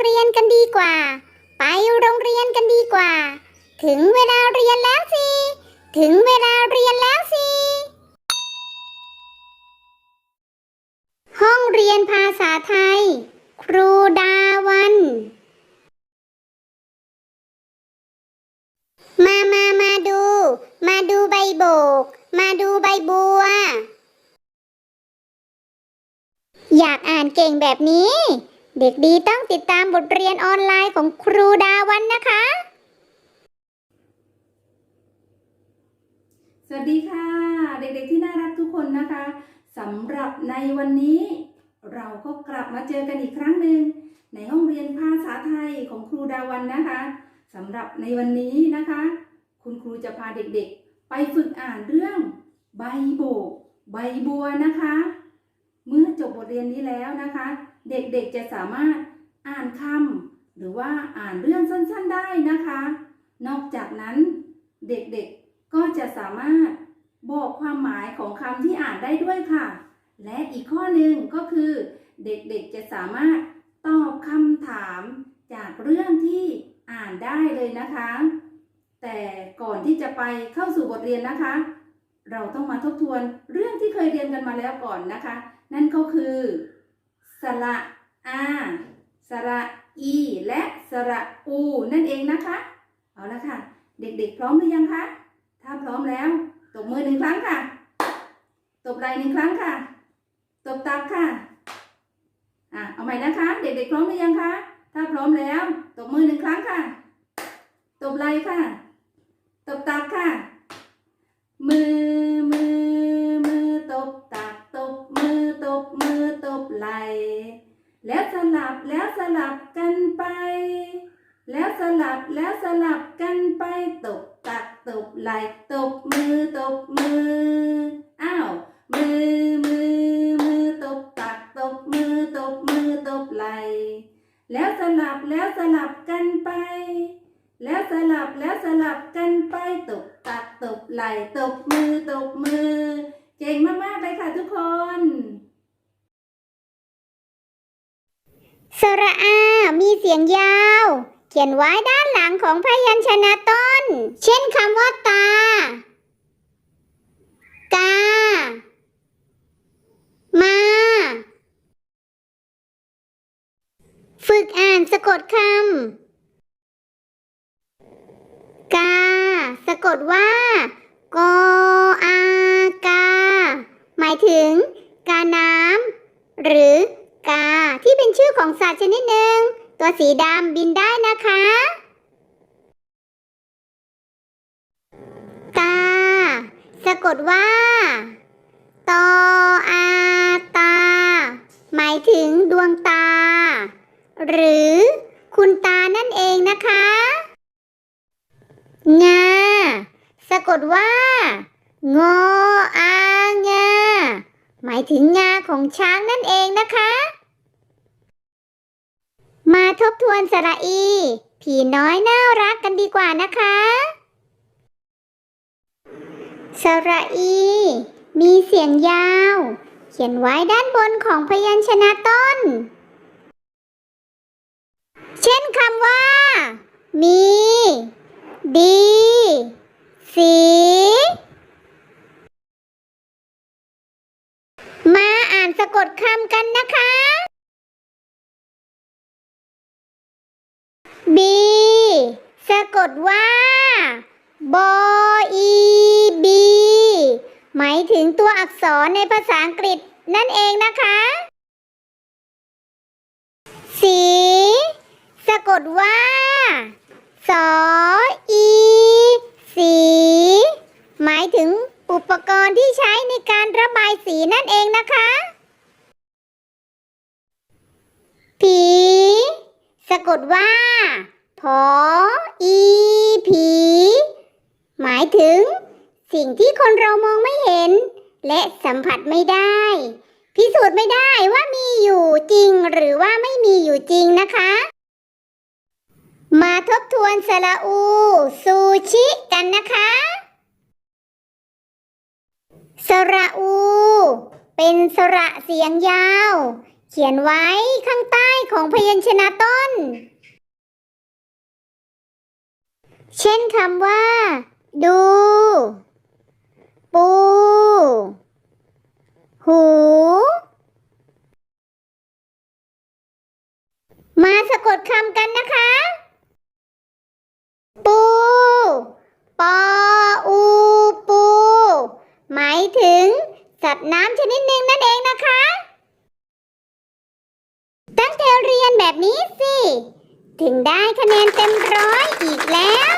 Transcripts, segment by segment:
เรียนกันดีกว่า ไปโรงเรียนกันดีกว่า ถึงเวลาเรียนแล้วสิ ถึงเวลาเรียนแล้วสิ ห้องเรียนภาษาไทย ครูดาวัน มามามาดู มาดูใบโบก มาดูใบบัว อยากอ่านเก่งแบบนี้ เด็กดีต้องติดตามบทเรียนออนไลน์ของครูดาวันนะคะ สวัสดีค่ะ เด็กๆที่น่ารักทุกคนนะคะสำหรับในวันนี้ เราก็กลับมาเจอกันอีกครั้งหนึ่งในห้องเรียนภาษาไทยของครูดาวันนะคะสำหรับในวันนี้นะคะ คุณครูจะพาเด็กๆ ไปฝึกอ่านเรื่องใบโบก ใบบัวนะคะ เมื่อจบบทเรียนนี้แล้วนะคะ เด็กๆจะสามารถอ่านคำหรือว่าอ่านเรื่องสั้นๆได้นะคะ นอกจากนั้นเด็กๆก็จะสามารถบอกความหมายของคำที่อ่านได้ด้วยค่ะ และอีกข้อหนึ่งก็คือ เด็กๆจะสามารถตอบคำถามจากเรื่องที่อ่านได้เลยนะคะ แต่ก่อนที่จะไปเข้าสู่บทเรียนนะคะ เราต้องมาทบทวนเรื่องที่เคยเรียนกันมาแล้วก่อนนะคะ นั่นก็คือ สระอาสระอีและสระอูนั่นเองนะคะ เอาละค่ะ เด็กๆ พร้อมหรือยังคะ ถ้าพร้อมแล้ว ตบมือหนึ่งครั้งค่ะ ตบไหล่หนึ่งครั้งค่ะ ตบตักค่ะ อะ เอาใหม่นะคะ เด็กๆ พร้อมหรือยังคะ ถ้าพร้อมแล้ว ตบมือหนึ่งครั้งค่ะ ตบไหล่ค่ะ ตบตักค่ะ มือมือ ไหล แล้วสลับแล้วสลับกันไป แล้วสลับแล้วสลับกันไป ตบตักตบไหล ตบมือตบมือ อ้าว มือมือมือตบตักตบมือตบมือตบไหล แล้วสลับแล้วสลับกันไปแล้วสลับแล้วสลับกันไปตบตักตบไหลตบมือตบมือ เก่งมาก ๆ เลยค่ะทุกคน สระอา มีเสียงยาว เขียนไว้ด้านหลังของพยัญชนะต้น เช่นคำว่าตา กา มา ฝึกอ่านสะกดคำ กา สะกดว่ากออากา หมายถึง กาน้ำหรือ กาที่เป็นชื่อของสัตว์ชนิดหนึ่ง ตัวสีดำบินได้นะคะตาสะกดว่า ตออาตา หมายถึงดวงตา หรือคุณตานั่นเองนะคะ งา สะกดว่า งออางา หมายถึงงาของช้างนั่นเองนะคะ มาทบทวนสระอี ผีน้อยน่ารักกันดีกว่านะคะ สระอี มีเสียงยาว เขียนไว้ด้านบนของพยัญชนะต้น เช่นคำว่า มี ดี สี มาอ่านสะกดคำกันนะคะบีสะกดว่าบอีบีหมายถึงตัวอักษรในภาษาอังกฤษนั่นเองนะคะสีสะกดว่าสออีสีหมายถึง อุปกรณ์ที่ใช้ในการระบายสีนั่นเองนะคะ ผี สะกดว่า พอ อี ผี หมายถึง สิ่งที่คนเรามองไม่เห็น และสัมผัสไม่ได้ พิสูจน์ไม่ได้ว่ามีอยู่จริงหรือว่าไม่มีอยู่จริงนะคะ มาทบทวนสระอู ซูชิกันนะคะ สระอู เป็นสระเสียงยาว เขียนไว้ข้างใต้ของพยัญชนะต้น เช่นคำว่า ดู ปู หู มาสะกดคำกันนะคะ ปู ปอ อู ปู หมายถึง สัตว์น้ำชนิดหนึ่งนั่นเองนะคะ ตั้งใจเรียนแบบนี้สิ ถึงได้คะแนนเต็มร้อยอีกแล้ว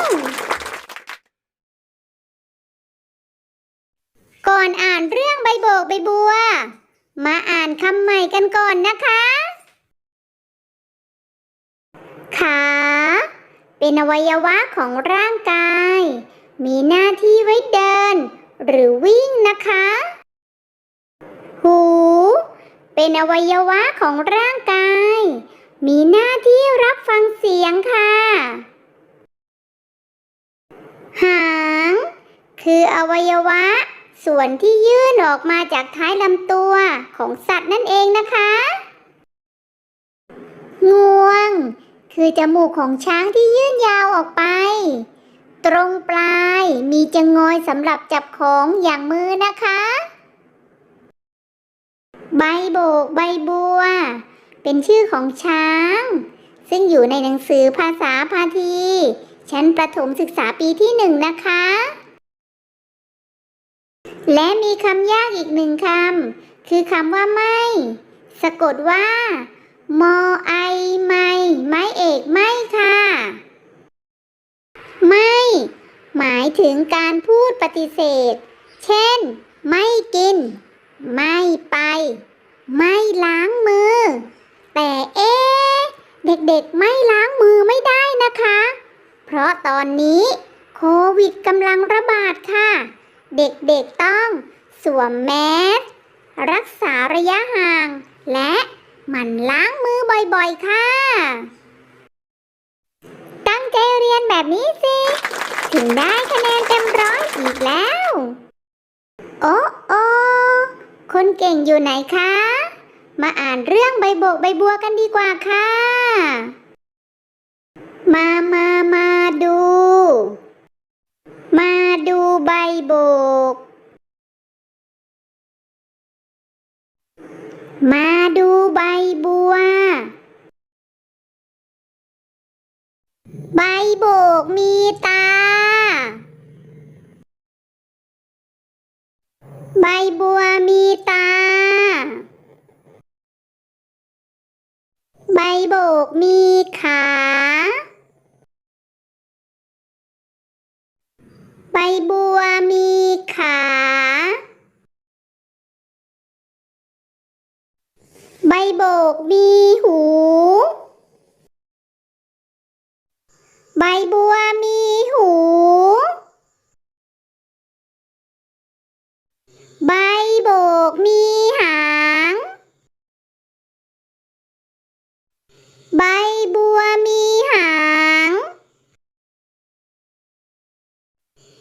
ก่อนอ่านเรื่องใบโบกใบบัว มาอ่านคำใหม่กันก่อนนะคะขาเป็นอวัยวะของร่างกาย มีหน้าที่ไว้เดิน หรือวิ่งนะคะ หู เป็นอวัยวะของร่างกาย มีหน้าที่รับฟังเสียงค่ะ หาง คืออวัยวะ ส่วนที่ยื่นออกมาจากท้ายลำตัวของสัตว์นั่นเองนะคะงวง คือจมูกของช้างที่ยื่นยาวออกไป ตรงปลายมีจงอยสำหรับจับของอย่างมือนะคะ ใบโบกใบบัว เป็นชื่อของช้าง ซึ่งอยู่ในหนังสือภาษาพาทีชั้นประถมศึกษาปีที่หนึ่งนะคะ และมีคำยากอีกหนึ่งคำ คือคำว่าไม่ สะกดว่า มอไอไม่ ไม้เอกไม่ค่ะ ไม่ หมายถึงการพูดปฏิเสธ เช่น ไม่กิน ไม่ไป ไม่ล้างมือ แต่เอ๊ะเด็กๆไม่ล้างมือไม่ได้นะคะ เพราะตอนนี้โควิดกำลังระบาดค่ะ เด็กๆต้องสวมแมสรักษาระยะห่าง และหมั่นล้างมือบ่อยๆ ค่ะ ใจเรียนแบบนี้สิ ถึงได้คะแนนเต็มร้อยอีกแล้ว โอ้โอ้คนเก่งอยู่ไหนคะ มาอ่านเรื่องใบโบกใบบัวกันดีกว่าค่ะ มามามาดู มาดูใบโบก โบกมีตา ใบบัวมีตา ใบโบกมีขา ใบบัวมีขา ใบโบกมีหู ใบบัวมีหู ใบโบกมีหาง ใบบัวมีหาง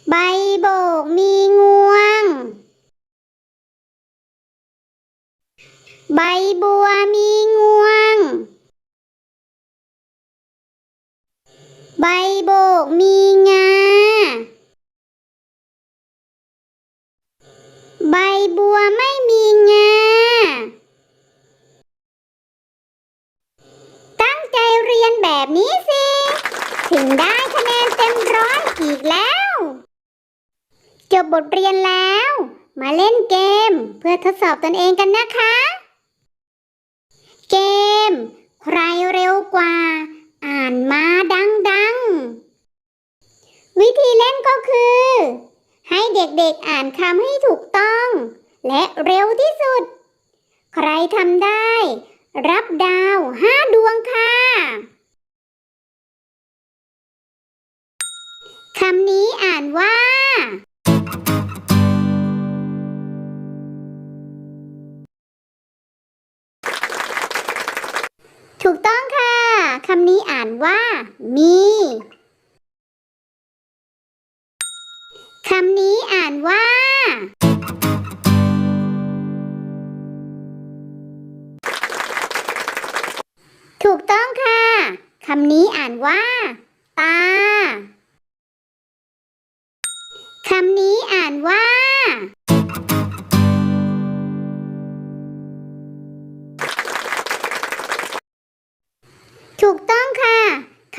ใบโบกมีงวง ใบบัวมีงวง ใบโบกมีงา ใบบัวไม่มีงา ตั้งใจเรียนแบบนี้สิ ถึงได้คะแนนเต็มร้อยอีกแล้ว จบบทเรียนแล้ว มาเล่นเกมเพื่อทดสอบตนเองกันนะคะ เกม ใครเร็วกว่า อ่านมาดังๆ วิธีเล่นก็คือ ให้เด็กๆอ่านคำให้ถูกต้อง และเร็วที่สุด ใครทำได้ รับดาวห้าดวงค่ะคำนี้อ่านว่า มีคำนี้อ่านว่า ถูกต้องค่ะ คำนี้อ่านว่า ตา คำนี้อ่านว่า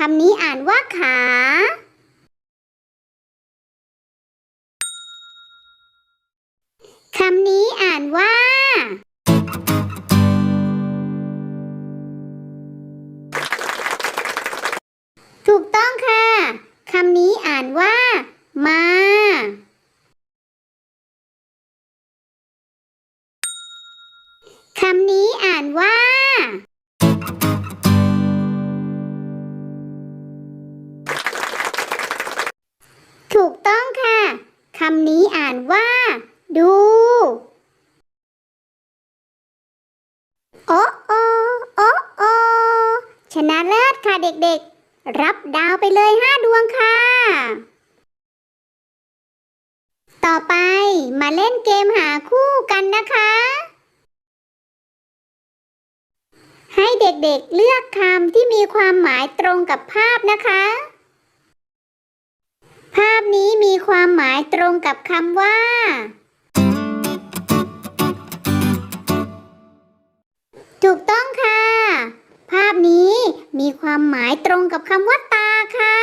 ำนี้อ่านว่าขา คำนี้อ่านว่า ถูกต้องค่ะ คำนี้อ่านว่า มา คำนี้อ่านว่า มหาคู่กันนะคะ ให้เด็กๆเลือกคำที่มีความหมายตรงกับภาพนะคะ ภาพนี้มีความหมายตรงกับคำว่า ถูกต้องค่ะ ภาพนี้มีความหมายตรงกับคำว่าตาค่ะ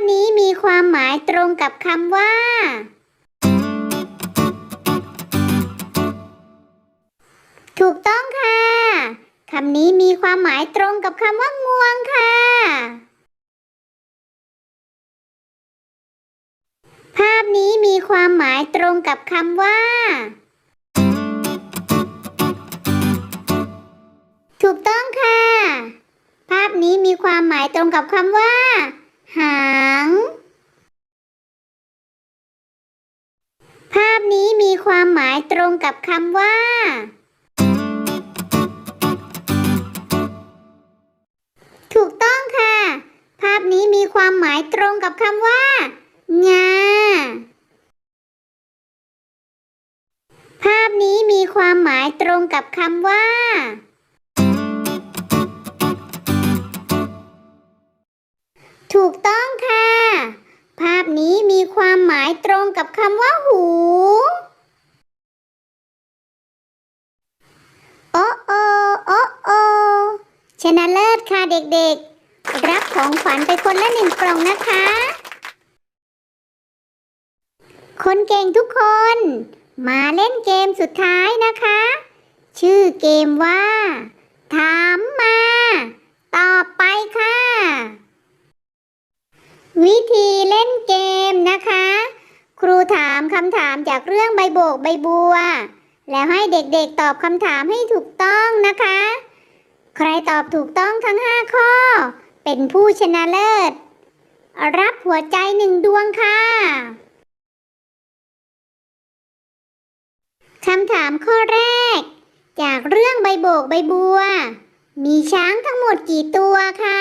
ภาพนี้มีความหมายตรงกับคำว่า ถูกต้องค่ะ คำนี้มีความหมายตรงกับคำว่างวงค่ะ ภาพนี้มีความหมายตรงกับคำว่า ถูกต้องค่ะ ภาพนี้มีความหมายตรงกับคำว่า หาง ภาพนี้มีความหมายตรงกับคำว่า ถูกต้องค่ะ ภาพนี้มีความหมายตรงกับคำว่า งา ภาพนี้มีความหมายตรงกับคำว่า ตรงกับคำว่าหูโอ้โอโอ้โอชนะเลิศค่ะเด็กๆ รับของขวัญไปคนละหนึ่งกล่องนะคะ คนเก่งทุกคน มาเล่นเกมสุดท้ายนะคะ ชื่อเกมว่า ถามมา ตอบไปค่ะ วิธีเล่นเกมนะคะ ครูถามคำถามจากเรื่องใบโบกใบบัว แล้วให้เด็กๆตอบคำถามให้ถูกต้องนะคะ ใครตอบถูกต้องทั้ง 5 ข้อ เป็นผู้ชนะเลิศ รับหัวใจหนึ่งดวงค่ะคำถามข้อแรก จากเรื่องใบโบกใบบัว มีช้างทั้งหมดกี่ตัวคะ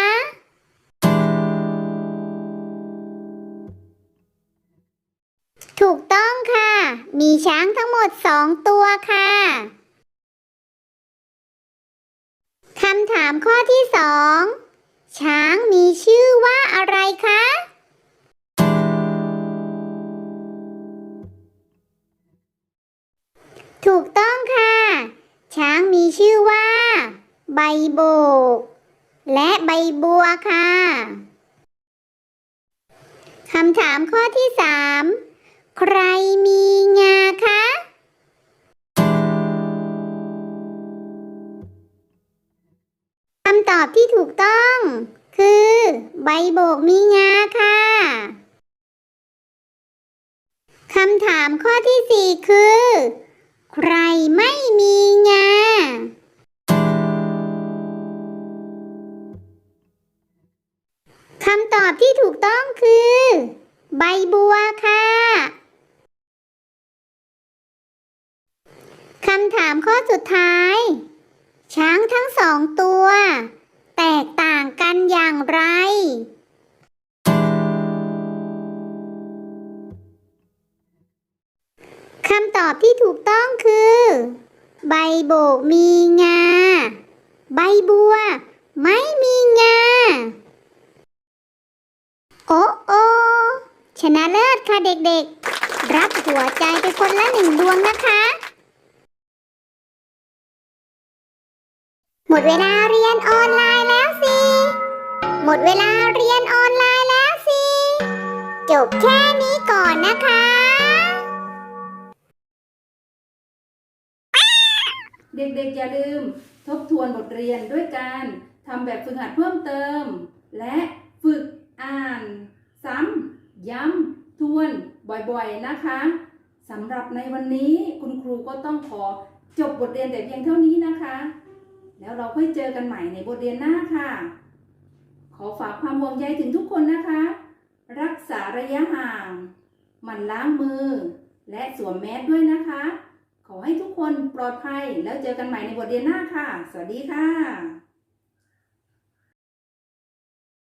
ถูกต้องค่ะ มีช้างทั้งหมดสองตัวค่ะ คำถามข้อที่สองช้างมีชื่อว่าอะไรคะถูกต้องค่ะ ช้างมีชื่อว่า ใบโบก และใบบัวค่ะ คำถามข้อที่สาม ใครมีงาคะ คำตอบที่ถูกต้อง คือ ใบโบกมีงาค่ะ คำถามข้อที่สี่คือ ใครไม่มีงา คำตอบที่ถูกต้องคือ ใบบัวค่ะามข้อสุดท้าย ช้างทั้งสองตัว แตกต่างกันอย่างไร คำตอบที่ถูกต้องคือ ใบโบกมีงา ใบบัว ไม่มีงา โอ้โอชนะเลิศค่ะเด็กๆ รับหัวใจไปคนละหนึ่งดวงนะคะ หมดเวลาเรียนออนไลน์แล้วสิ หมดเวลาเรียนออนไลน์แล้วสิ จบแค่นี้ก่อนนะคะเด็กๆอย่าลืมทบทวนบทเรียนด้วยการทำแบบฝึกหัดเพิ่มเติม และฝึกอ่าน ซ้ำย้ำทวนบ่อยๆนะคะสำหรับในวันนี้คุณครูก็ต้องขอจบบทเรียนแต่เพียงเท่านี้นะคะ แล้วเราค่อยเจอกันใหม่ในบทเรียนหน้าค่ะ ขอฝากความห่วงใยถึงทุกคนนะคะ รักษาระยะห่างหมั่นล้างมือ และสวมแมสด้วยนะคะ ขอให้ทุกคนปลอดภัยแล้วเจอกันใหม่ในบทเรียนหน้าค่ะ สวัสดีค่ะ